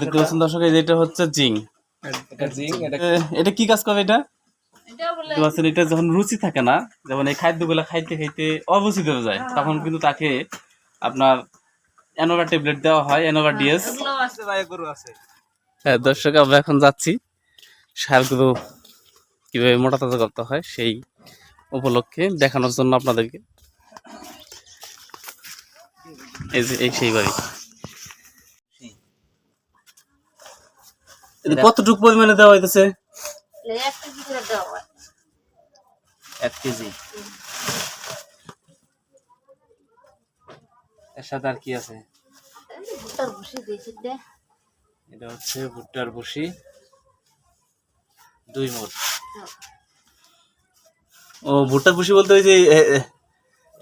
দেখতে পাচ্ছেন দর্শক এটা হচ্ছে জিং। এটা জিং এটা এ, এটা কি কাজ করে এটা? এটা দেখতে এটা যখন রুচি থাকে না যেমন এই খাদ্যগুলো খাইতে খাইতে অবস্থিত হয়ে যায় তখন কিন্তু তাকে আপনার অ্যানোভা ট্যাবলেট দেওয়া হয় অ্যানোভা ডিএস। গরু আছে। হ্যাঁ দর্শক আমরা এখন যাচ্ছি। সারগুলো কীভাবে মোটা তাজা করতে হয় সেই উপলক্ষে দেখানোর জন্য আপনাদেরকে। এই যে এই সেই বাড়ি। কতটুকু পরিমাণে দেওয়া হইতেছে? এক কেজি হয়। এর সাথে আর কি আছে? ভুট্টার ভুসি এটা হচ্ছে ভুট্টার বসি দুই মোট। ও ভুট্টার বসি বলতে ওই যে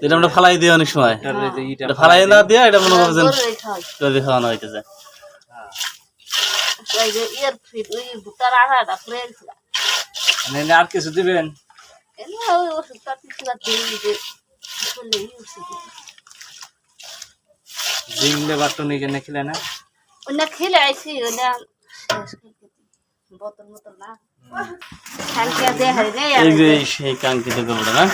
এটা আমরা ফালাই দিই অনেক সময়। তারপরে যে ইটা এটা ফালাই না দিয়ে এটা মনে করছেন খাওয়ানো হইতেছে। ওই যে ইয়ার ফিট ওই ভুট্টার আঠাটা ফুলে গেছিল আর কিছু দিবেন ওই ওষুধটা কিছু আর যে ওষুধ তো নিজে নেখিলে না ওনা খেলে আইছি ওনা বোতল বোতল না এই যে সেই কাঙ্ক্ষিত না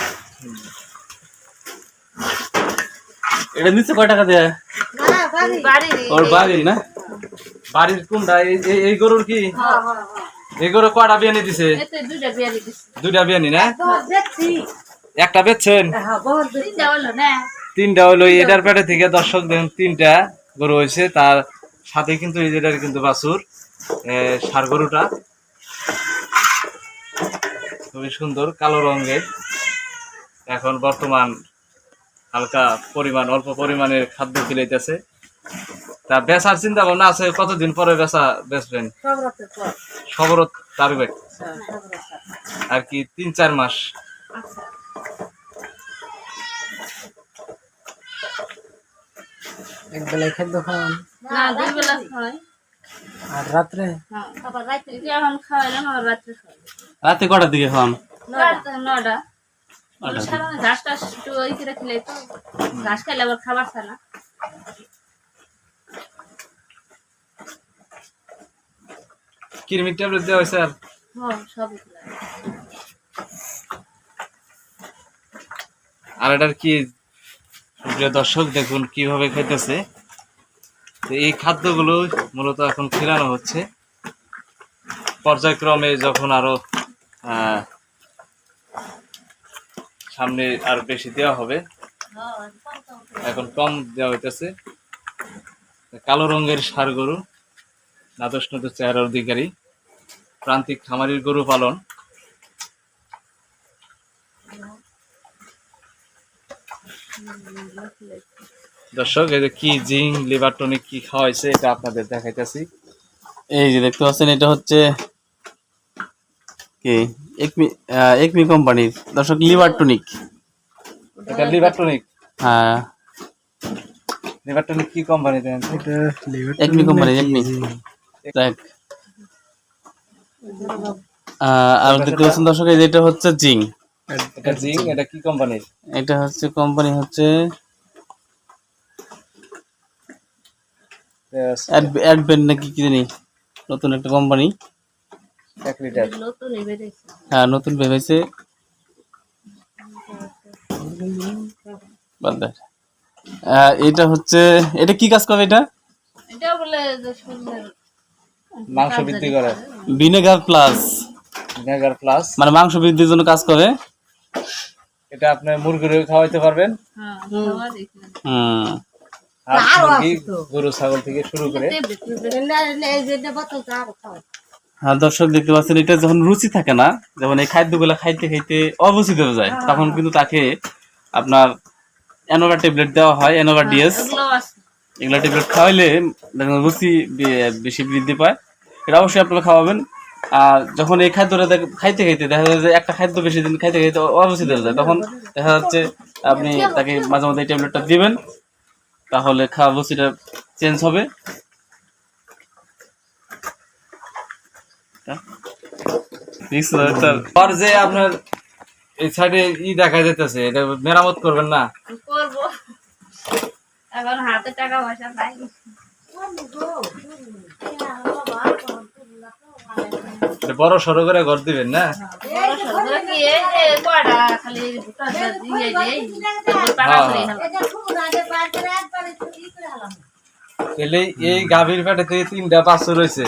এটা নিচে কয় টাকা দেয় ওর বাড়ি না বাড়ির কোনটা এই গরুর কি? এই গরু কয়টা বিয়ানি দিছে দুইটা বিয়ানি না একটা বেচছেন? তিনটা হলো না? তিনটা হলো এটার পেটে থেকে দর্শক দেখুন তিনটা গরু হয়েছে। তার সাথে কিন্তু এই যেটার কিন্তু বাছুর ষাঁড় গরুটা। খুবই সুন্দর কালো রঙের। এখন বর্তমান হালকা পরিমাণ অল্প পরিমাণের খাদ্য খিলাইতেছে। তা বেচার চিন্তা ভাবনা আছে কতদিন পরে বেচা বেচবেন? সবরত টার্গেট আর কি তিন চার মাস। এক বেলায় খাদ্য খাওয়ান? না দুই বেলা খাওয়াই। আর রাত্রে? হ্যাঁ রাতে কটার দিকে খাওয়ান? নটা। ঘাস টাস একটু খেলে তো। ঘাস খাইলে আবার খাবার খায় কিরমির ট্যাবলেট দেওয়া হয়েছে আর? হ্যাঁ আর এটার কি প্রিয় দর্শক দেখুন কীভাবে খেতেছে তো এই খাদ্যগুলো মূলত এখন খিলানো হচ্ছে। পর্যায়ক্রমে যখন আরও আহ, সামনে আর বেশি দেওয়া হবে এখন কম দেওয়া হইতেছে। কালো রঙের সার গরু নাদস নদর চেহারার অধিকারী। প্রান্তিক খামারির গরু পালন। দর্শক এই যে কি জিং লিভার টনিক কি খাওয়াইছে এটা আপনাদের দেখাইতেছি। এই যে দেখতে পাচ্ছেন এটা হচ্ছে কি? একমি আহ, একমি কোম্পানির। দর্শক লিভার টনিক। এটা লিভার টনিক? হ্যাঁ। লিভার টনিক কি কোম্পানি দেন এটা লিভার একমি কোম্পানি একমি। দেখ। আর দেখতে পাচ্ছেন দর্শক এটা হচ্ছে জিং। এটা জিং এটা কি কোম্পানির এটা হচ্ছে কোম্পানি হচ্ছে অ্যাডভেন্ট নাকি কি জানি নতুন একটা কোম্পানি এক লিটার হ্যাঁ নতুন ভেবেছে। এটা হচ্ছে এটা কি কাজ করে এটা? এটা বলে মাংস বৃদ্ধি করে। ভিনেগার প্লাস ভিনেগার প্লাস মানে মাংস বৃদ্ধির জন্য কাজ করে? এটা আপনি মুরগির খাওয়াইতে পারবেন। হ্যাঁ হুম। গরু ছাগল থেকে শুরু করে। হ্যাঁ দর্শক দেখতে পাচ্ছেন এটা যখন রুচি থাকে না যেমন এই খাদ্যগুলো খাইতে খাইতে অবস্থিত হয়ে যায় তখন কিন্তু তাকে আপনার অ্যানোভা ট্যাবলেট দেওয়া হয় অ্যানোভা ডিএস এগুলো ট্যাবলেট খাওয়াইলে রুচি বেশি বৃদ্ধি পায়। এটা অবশ্যই আপনারা খাওয়াবেন। আর যখন এই খাদ্যটা খাইতে খাইতে দেখা যায় যে একটা খাদ্য বেশি দিন খাইতে খাইতে অবস্থিত হয়ে যায়, তখন দেখা যাচ্ছে আপনি তাকে মাঝে মাঝে এই ট্যাবলেটটা দিবেন, তাহলে খাওয়া রুচিটা চেঞ্জ হবে। আর যে আপনার এই সাইডে ই দেখা যাইতেছে, এটা মেরামত করবেন না? করব। এখন হাতে টাকা পয়সা নাই। বড় সড়ো করে ঘর দিবেন না? হ্যাঁ। তাহলে এই গাভীর পেটে থেকে তিনটা বাছুর রয়েছে।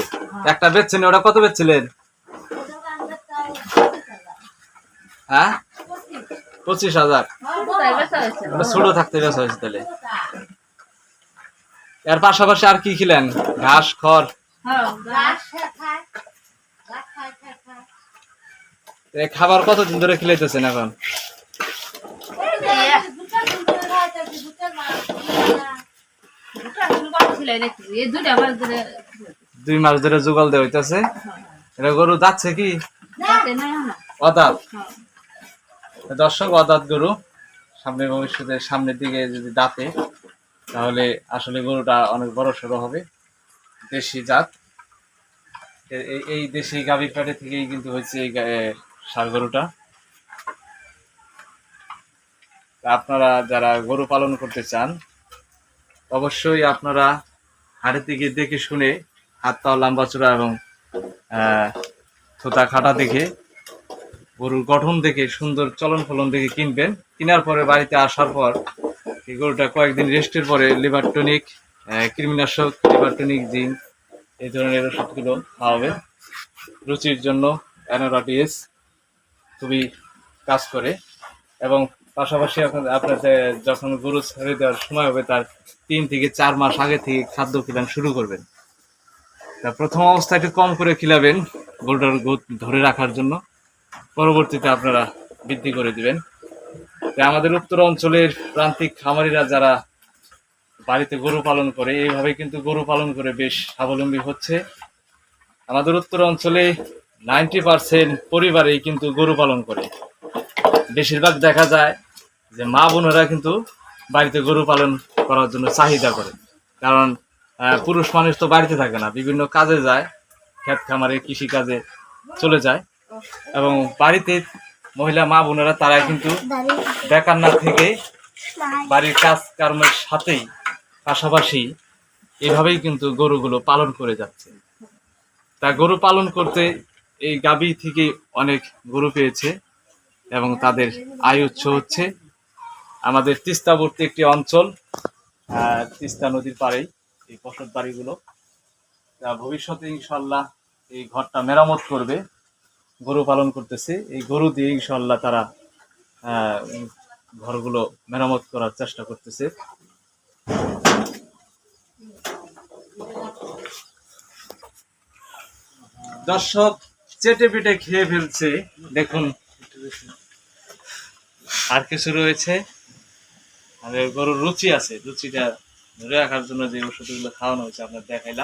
একটা বেচছেন ওটা কত বেচছিলেন? হ্যাঁ? পঁচিশ হাজার। ওটা ছোট থাকতে বেচা হয়েছে তাহলে। এর পাশাপাশি আর কি খিলেন? ঘাস খড়? হ্যাঁ, খাবার কতদিন ধরে খিলাইতেছেন এখন? দুই মাস ধরে জোগাল দেওয়া হইতেছে? এটা গরু যাচ্ছে কি? অদাত? হ্যাঁ। দর্শক অদাত গরু সামনে ভবিষ্যতে সামনের দিকে যদি দাঁতে তাহলে আসলে গরুটা অনেক বড় সড়ো হবে। দেশি জাত। এই- দেশি গাভীর পেটে থেকেই কিন্তু হচ্ছে এই ষাঁড় গরুটা। আপনারা যারা গরু পালন করতে চান, অবশ্যই আপনারা হাটের দিকে দেখে শুনে হাত পা লম্বা চূড়া এবং থোতা খাটা দেখে গরুর গঠন দেখে সুন্দর চলন ফলন দেখে কিনবেন। কেনার পরে বাড়িতে আসার পর এই গরুটা কয়েকদিন রেস্টের পরে লিভার টনিক কৃমিনাশক, লিভার টনিক এই ধরনের ওষুধগুলো খাওয়াবেন রুচির জন্য অ্যানোরাটিএস খুবই কাজ করে এবং পাশাপাশি আপনার যখন গরু ছেড়ে দেওয়ার সময় হবে, তার তিন থেকে চার মাস আগে থেকে খাদ্য খিলান শুরু করবেন। তা প্রথম অবস্থায় একটু কম করে খিলাবেন গরুটার ধরে রাখার জন্য। পরবর্তীতে আপনারা বৃদ্ধি করে দিবেন। আমাদের উত্তর অঞ্চলের প্রান্তিক খামারিরা যারা বাড়িতে গরু পালন করে, এইভাবে কিন্তু গরু পালন করে বেশ স্বাবলম্বী হচ্ছে। আমাদের উত্তর অঞ্চলে নাইনটি পার্সেন্ট পরিবারেই কিন্তু গরু পালন করে। বেশিরভাগ দেখা যায় যে মা বোনেরা কিন্তু বাড়িতে গরু পালন করার জন্য চাহিদা করে। কারণ পুরুষ মানুষ তো বাড়িতে থাকে না, বিভিন্ন কাজে যায়, ক্ষেত খামারে কৃষি কাজে চলে যায় এবং বাড়িতে মহিলা মা বোনেরা তারা কিন্তু বেকার না থেকে বাড়ির কাজ কর্মের সাথেই পাশাপাশি এভাবেই কিন্তু গরুগুলো পালন করে যাচ্ছে। তা গরু পালন করতে এই গাবি থেকে অনেক গরু পেয়েছে এবং তাদের আয় উৎস হচ্ছে। আমাদের তিস্তাবর্তী একটি অঞ্চল তিস্তা নদীর পাড়েই এই বসত বাড়িগুলো। তা ভবিষ্যতে ইনশাল্লাহ এই ঘরটা মেরামত করবে। গরু পালন করতেছে। এই গরু দিয়ে ইনশাল্লাহ তারা ঘরগুলো মেরামত করার চেষ্টা করতেছে। দর্শক, চেটে পিটে খেয়ে ফেলছে। দেখুন, আর কিছু রয়েছে। আমাদের গরুর রুচি আছে। রুচিটা ধরে রাখার জন্য যে ওষুধগুলো খাওয়ানো হয়েছে আপনার দেখাইলাম।